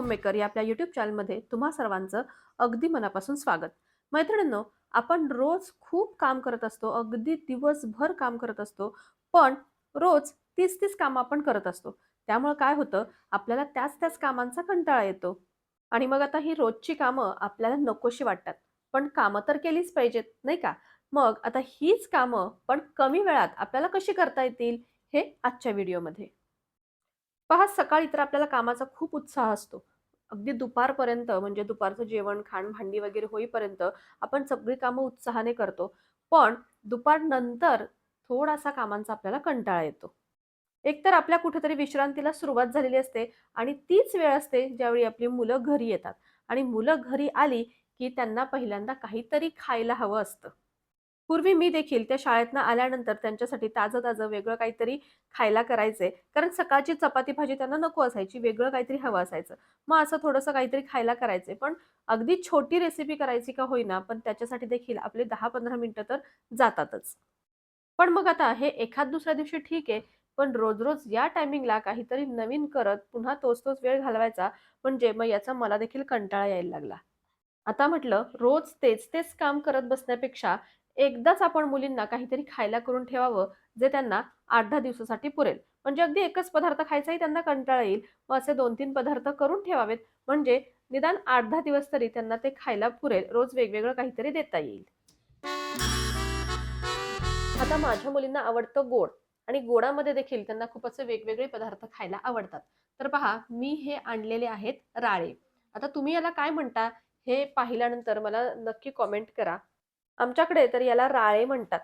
Homemaker या आपल्या YouTube चॅनलमध्ये तुम्हा सर्वांचं अगदी मनापासून स्वागत. मैत्रिणींनो आपण रोज खूप काम करत असतो अगदी दिवसभर काम करत असतो पण रोज तीस तीस कामं आपण करत असतो. त्यामुळे काय होतं आपल्याला त्याच त्याच कामांचा कंटाळा येतो. आणि मग आता ही रोजची कामं आपल्याला नकोशी वाटतात. पण कामं तर केलीच पाहिजेत नाही का? मग आता हीच कामं पण कमी वेळात आपल्याला कशी करता येतील हे आजच्या व्हिडिओमध्ये. पहा सकाळी तर आपल्याला कामाचा खूप उत्साह असतो. अगदी दुपारपर्यंत म्हणजे दुपारचं जेवण खाण भांडी वगैरे होईपर्यंत आपण सगळी कामं उत्साहाने करतो. पण दुपारनंतर थोडासा कामांचा आपल्याला कंटाळा येतो. एकतर आपल्या कुठेतरी विश्रांतीला सुरुवात झालेली असते आणि तीच वेळ असते ज्यावेळी आपली मुलं घरी येतात. आणि मुलं घरी आली की त्यांना पहिल्यांदा काहीतरी खायला हवं असतं. पूर्वी मी देखील त्या शाळेतनं आल्यानंतर त्यांच्यासाठी ताजं ताजं वेगळं काहीतरी खायला करायचे. कारण सकाळची चपाती भाजी त्यांना नको असायची वेगळं काहीतरी हवं असायचं. मग असं थोडंसं काहीतरी खायला करायचे. पण अगदी छोटी रेसिपी करायची का होईना पण त्याच्यासाठी देखील आपले दहा पंधरा मिनटं तर जातातच. पण मग आता हे एखाद दुसऱ्या दिवशी ठीक आहे पण रोज रोज या टायमिंगला काहीतरी नवीन करत पुन्हा तोच तोच वेळ घालवायचा म्हणजे मग याचा मला देखील कंटाळा यायला लागला. आता म्हटलं रोज तेच तेच काम करत बसण्यापेक्षा एकदाच आपण मुलींना काहीतरी खायला करून ठेवावं जे त्यांना आठ दहा दिवसासाठी पुरेल. म्हणजे अगदी एकच पदार्थ खायचाही त्यांना कंटाळा येईल. मग असे दोन तीन पदार्थ करून ठेवावेत. म्हणजे निदान आठ दहा दिवस तरी त्यांना ते खायला पुरेल. रोज वेगवेगळं काहीतरी देता येईल. आता माझ्या मुलींना आवडतं गोड. आणि गोडामध्ये देखील त्यांना खूप असे वेगवेगळे पदार्थ खायला आवडतात. तर पहा मी हे आणलेले आहेत राळे. आता तुम्ही याला काय म्हणता? हे पाहिल्यानंतर मला नक्की कॉमेंट करा. आमच्याकडे तर याला राळे म्हणतात.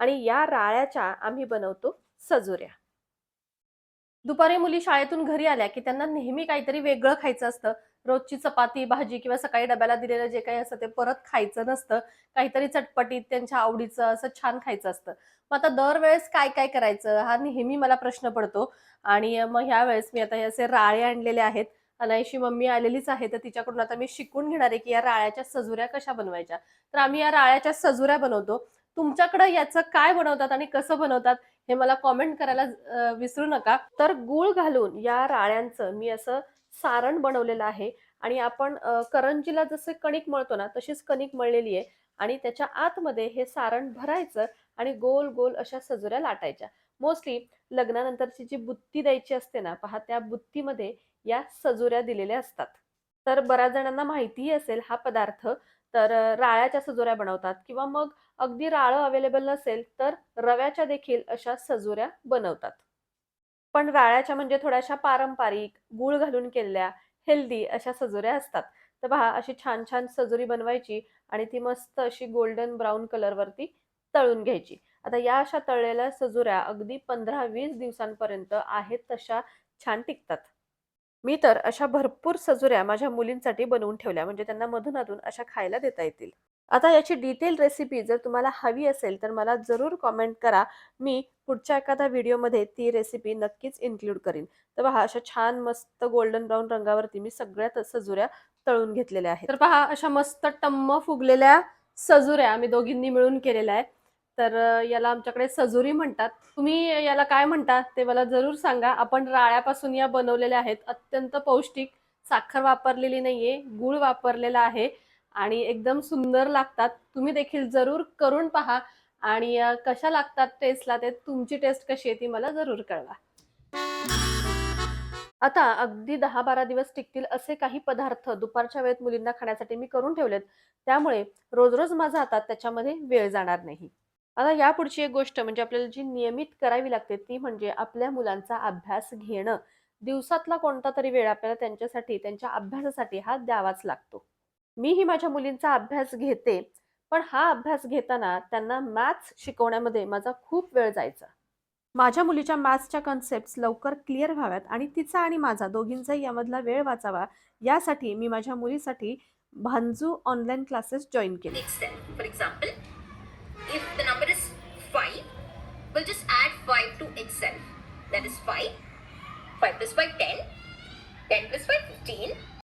आणि या राळ्याच्या आम्ही बनवतो सजुऱ्या. दुपारी मुली शाळेतून घरी आल्या की त्यांना नेहमी काहीतरी वेगळं खायचं असतं. रोजची चपाती भाजी किंवा सकाळी डब्याला दिलेलं जे काही असतं ते परत खायचं नसतं. काहीतरी चटपटीत त्यांच्या आवडीचं असं छान खायचं असतं. मग आता दरवेळेस काय काय करायचं हा नेहमी मला प्रश्न पडतो. आणि मग ह्या वेळेस मी आता हे असे राळे आणलेले आहेत. अनायशी मम्मी आलेलीच आहे तर तिच्याकडून आता मी शिकून घेणार आहे की या राळ्याच्या सजुऱ्या कशा बनवायच्या. तर आम्ही या राळ्याच्या सजुऱ्या बनवतो. तुमच्याकडे याचं काय बनवतात आणि कसं बनवतात हे मला कॉमेंट करायला विसरू नका. तर गूळ घालून या राळ्यांचं मी असं सारण बनवलेलं आहे आणि आपण करंजीला जसे कणिक मळतो ना तशीच कणिक मळलेली आहे आणि त्याच्या आतमध्ये हे सारण भरायचं आणि गोल गोल अशा सजुऱ्या लाटायच्या. मोस्टली लग्नानंतरची जी बुत्ती द्यायची असते ना पहा त्या बुत्तीमध्ये या सजुऱ्या दिलेल्या असतात. तर बऱ्याच जणांना माहितीही असेल हा पदार्थ तर राळ्याच्या सजुऱ्या बनवतात किंवा मग अगदी राळं अवेलेबल नसेल तर रव्याच्या देखील अशा सजुऱ्या बनवतात. पण राळ्याच्या म्हणजे थोड्याशा पारंपरिक गूळ घालून केलेल्या हेल्दी अशा सजुऱ्या असतात. तर पहा अशी छान छान सजुरी बनवायची आणि ती मस्त अशी गोल्डन ब्राऊन कलरवरती तळून घ्यायची. आता या अशा तळलेल्या सजुऱ्या अगदी पंधरा वीस दिवसांपर्यंत आहेत तशा छान टिकतात. मी तर अशा भरपूर सजुऱ्या माझ्या मुलींसाठी बनवून ठेवल्या म्हणजे त्यांना मधून अधून अशा खायला देता येतील. आता याची डिटेल रेसिपी जर तुम्हाला हवी असेल तर मला जरूर कॉमेंट करा. मी पुढच्या एखाद्या व्हिडिओमध्ये ती रेसिपी नक्कीच इन्क्लूड करीन. तर पहा अशा छान मस्त गोल्डन ब्राऊन रंगावरती मी सगळ्या सजुऱ्या तळून घेतलेल्या आहेत. तर पहा अशा मस्त टम्म फुगलेल्या सजुऱ्या आम्ही दोघींनी मिळून केलेल्या आहे तर याला आमच्याकडे सजुरी म्हणतात. तुम्ही याला काय म्हणता ते मला जरूर सांगा. आपण राळ्यापासून या बनवलेल्या आहेत. अत्यंत पौष्टिक. साखर वापरलेली नाहीये गूळ वापरलेला आहे आणि एकदम सुंदर लागतात. तुम्ही देखील जरूर करून पहा आणि कशा लागतात टेस्टला ते तुमची टेस्ट कशी आहे ती मला जरूर कळवा. आता अगदी दहा बारा दिवस टिकतील असे काही पदार्थ दुपारच्या वेळेत मुलींना खाण्यासाठी मी करून ठेवलेत. त्यामुळे रोज रोज माझा हातात त्याच्यामध्ये वेळ जाणार नाही. आता यापुढची एक गोष्ट म्हणजे आपल्याला जी नियमित करावी लागते ती म्हणजे आपल्या मुलांचा अभ्यास घेणं. दिवसातला कोणता तरी वेळ आपल्याला त्यांच्यासाठी त्यांच्या अभ्यासासाठी हा द्यावाच लागतो. मीही माझ्या मुलींचा अभ्यास घेते पण हा अभ्यास घेताना त्यांना मॅथ्स शिकवण्यामध्ये माझा खूप वेळ जायचा. माझ्या मुलीच्या मॅथ्सच्या कन्सेप्ट लवकर क्लिअर व्हाव्यात आणि तिचा आणि माझा दोघींचाही यामधला वेळ वाचावा यासाठी मी माझ्या मुलीसाठी भांजू ऑनलाईन क्लासेस जॉईन केले. Itself. That is 5. 5 plus 5, 10. 10 plus 5, 15.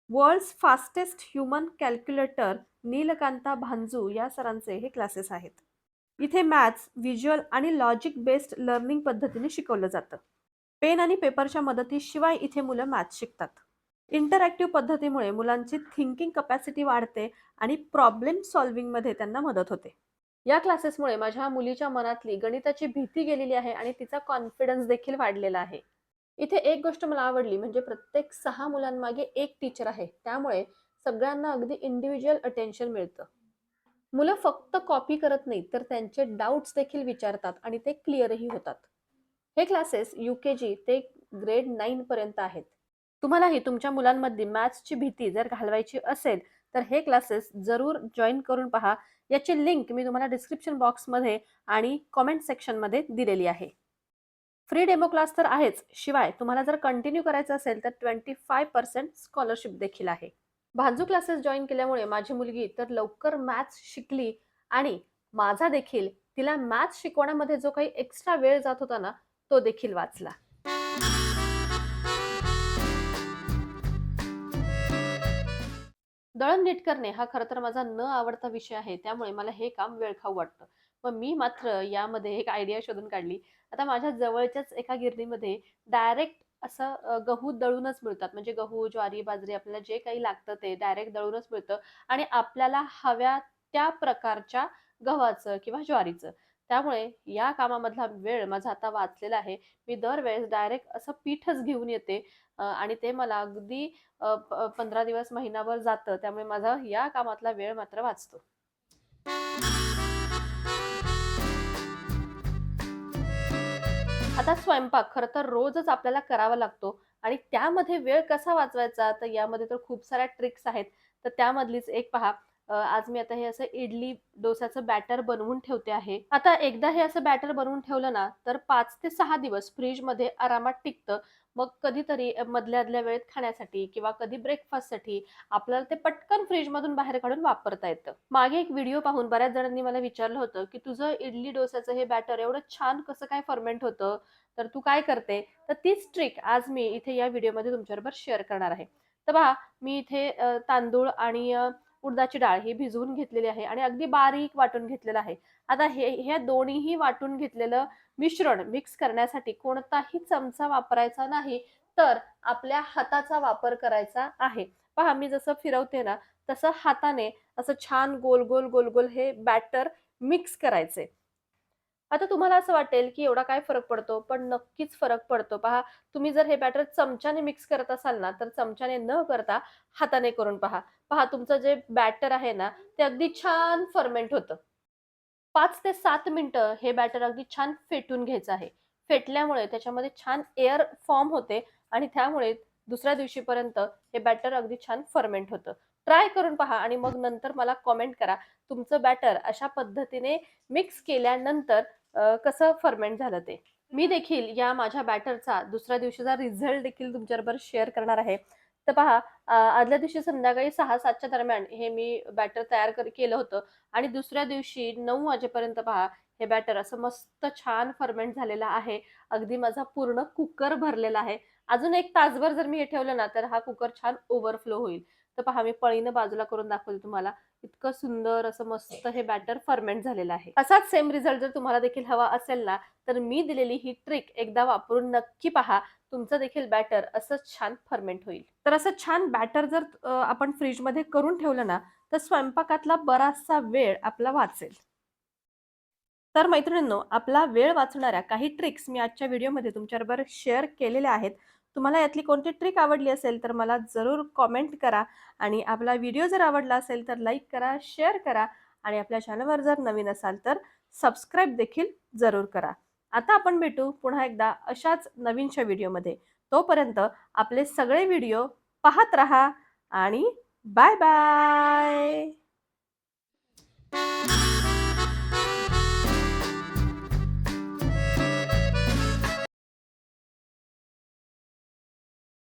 World's fastest human calculator Neelakanta Bhanju या सरांचे हे क्लासेस आहेत इथे मॅथ्स व्हिज्युअल आणि लॉजिक बेस्ड लर्निंग पद्धतीने शिकवलं जातं पेन आणि पेपरच्या मदतीशिवाय इथे मुलं मॅथ्स शिकतात इंटरॅक्टिव्ह पद्धतीमुळे मुलांची थिंकिंग कपॅसिटी वाढते आणि प्रॉब्लेम सॉल्विंगमध्ये त्यांना मदत होते या क्लासेसमुळे माझ्या मुलीच्या मनातली गणिताची भीती गेलेली आहे आणि तिचा कॉन्फिडन्स देखील वाढलेला आहे. इथे एक गोष्ट मला आवडली म्हणजे प्रत्येक सहा मुलांमागे एक टीचर आहे. त्यामुळे सगळ्यांना अगदी इंडिव्हिज्युअल अटेन्शन मिळतं. मुलं फक्त कॉपी करत नाहीत तर त्यांचे डाऊट्स देखील विचारतात आणि ते क्लिअरही होतात. हे क्लासेस यू के जी ते ग्रेड नाईन पर्यंत आहेत. तुम्हालाही तुमच्या मुलांमध्ये मॅथ्सची भीती जर घालवायची असेल तर हे क्लासेस जरूर जॉईन करून पहा. याची लिंक मी तुम्हाला डिस्क्रिप्शन बॉक्समध्ये आणि कॉमेंट सेक्शनमध्ये दिलेली आहे. फ्री डेमो क्लास तर आहेच. शिवाय तुम्हाला जर कंटिन्यू करायचं असेल तर ट्वेंटी फाय पर्सेंट स्कॉलरशिप देखील आहे. भांजू क्लासेस जॉईन केल्यामुळे माझी मुलगी तर लवकर मॅथ्स शिकली आणि माझा देखील तिला मॅथ्स शिकवण्यामध्ये जो काही एक्स्ट्रा वेळ जात होता ना तो देखील वाचला. दळण नीट करणे हा खरं तर माझा न आवडता विषय आहे. त्यामुळे मला हे काम वेळखाऊ वाटतं. मग मी मात्र यामध्ये एक आयडिया शोधून काढली. आता माझ्या जवळच्याच एका गिरणीमध्ये डायरेक्ट असं गहू दळूनच मिळतात. म्हणजे गहू ज्वारी बाजरी आपल्याला जे काही लागतं ते डायरेक्ट दळूनच मिळतं. आणि आपल्याला हव्या त्या प्रकारच्या गव्हाचं किंवा ज्वारीचं. त्यामुळे या कामामधला वेळ माझा आता वाचलेला आहे. मी दरवेळेस डायरेक्ट असं पीठच घेऊन येते आणि ते मला अगदी प- पंधरा दिवस महिनाभर जातं. त्यामुळे माझा या कामातला वेळ मात्र वाचतो. आता स्वयंपाक खरं तर रोजच आपल्याला करावा लागतो आणि त्यामध्ये वेळ कसा वाचवायचा? तर यामध्ये तर खूप साऱ्या ट्रिक्स आहेत. तर त्यामधलीच एक पहा. आज मी आता हे असं इडली डोसाचं बॅटर बनवून ठेवते आहे. आता एकदा हे असं बॅटर बनवून ठेवलं ना तर पाच ते सहा दिवस फ्रीजमध्ये आरामात टिकतं. मग कधीतरी मधल्या आदल्या वेळेत खाण्यासाठी किंवा कधी ब्रेकफास्टसाठी आपल्याला ते पटकन फ्रीजमधून बाहेर काढून वापरता येतं. मागे एक व्हिडिओ पाहून बऱ्याच जणांनी मला विचारलं होतं की तुझं इडली डोसाचं हे बॅटर एवढं छान कसं काय फर्मेंट होतं? तर तू काय करते? तर तीच ट्रिक आज मी इथे या व्हिडिओमध्ये तुमच्याबरोबर शेअर करणार आहे. तर पहा मी इथे तांदूळ आणि उडदाची डाळ ही भिजवून घेतलेली आहे आणि अगदी बारीक वाटून घेतलेलं आहे. आता हे हे दोन्हीही वाटून घेतलेलं मिश्रण मिक्स करण्यासाठी कोणताही चमचा वापरायचा नाही तर आपल्या हाताचा वापर करायचा आहे. पहा मी जसं फिरवते ना तसं हाताने असं छान गोल गोल गोल गोल हे बॅटर मिक्स करायचे. आता तुम्हाला असं वाटेल की एवढा काय फरक पडतो? पण नक्कीच फरक पडतो. पहा तुम्ही जर हे बॅटर चमच्याने मिक्स करत असाल ना तर चमच्याने न करता हाताने करून पहा. पहा तुमचं जे बॅटर आहे ना ते अगदी छान फर्मेंट होतं. पाच ते सात मिनटं हे बॅटर अगदी छान फेटून घ्यायचं आहे. फेटल्यामुळे त्याच्यामध्ये छान एअर फॉर्म होते आणि त्यामुळे दुसऱ्या दिवशीपर्यंत हे बॅटर अगदी छान फर्मेंट होतं. ट्राय करून पहा आणि मग नंतर मला कॉमेंट करा. तुमचं बॅटर अशा पद्धतीने मिक्स केल्यानंतर कसं फर्मेंट झालं ते? मी देखील या माझ्या बॅटरचा दुसऱ्या दिवशीचा रिझल्ट देखील तुमच्याबरोबर शेअर करणार आहे. तर पहा आदल्या दिवशी संध्याकाळी सहा सातच्या दरम्यान हे मी बॅटर तयार कर केलं होतं. आणि दुसऱ्या दिवशी नऊ वाजेपर्यंत पहा हे बॅटर असं मस्त छान फर्मेंट झालेलं आहे. अगदी माझा पूर्ण कुकर भरलेला आहे. अजून एक तासभर जर मी हे ठेवलं ना तर हा कुकर छान ओव्हरफ्लो होईल. तर पहा मी पळीनं बाजूला करून दाखवते तुम्हाला. इतकं सुंदर असं मस्त हे बॅटर फर्मेंट झालेलं आहे. असाच सेम रिझल्ट जर तुम्हाला देखील हवा असेल ना तर मी दिलेली ही ट्रिक एकदा वापरून नक्की पहा. तुमचं देखील बॅटर असं छान फर्मेंट होईल. तर असं छान बॅटर जर आपण फ्रीजमध्ये करून ठेवलं ना तर स्वयंपाकातला बराचसा वेळ आपला वाचेल. तर मैत्रिणींनो आपला वेळ वाचणाऱ्या काही ट्रिक्स मी आजच्या व्हिडिओमध्ये तुमच्याबरोबर शेअर केलेल्या आहेत. तुम्हाला यातली कोणती ट्रिक आवडली असेल तर मला जरूर कॉमेंट करा आणि आपला व्हिडिओ जर आवडला असेल तर लाईक करा शेअर करा आणि आपल्या चॅनलवर जर नवीन असाल तर सबस्क्राईब देखील जरूर करा. आता आपण भेटू पुन्हा एकदा अशाच नवीनच्या व्हिडिओमध्ये. तोपर्यंत आपले सगळे व्हिडिओ पाहत राहा आणि बाय बाय!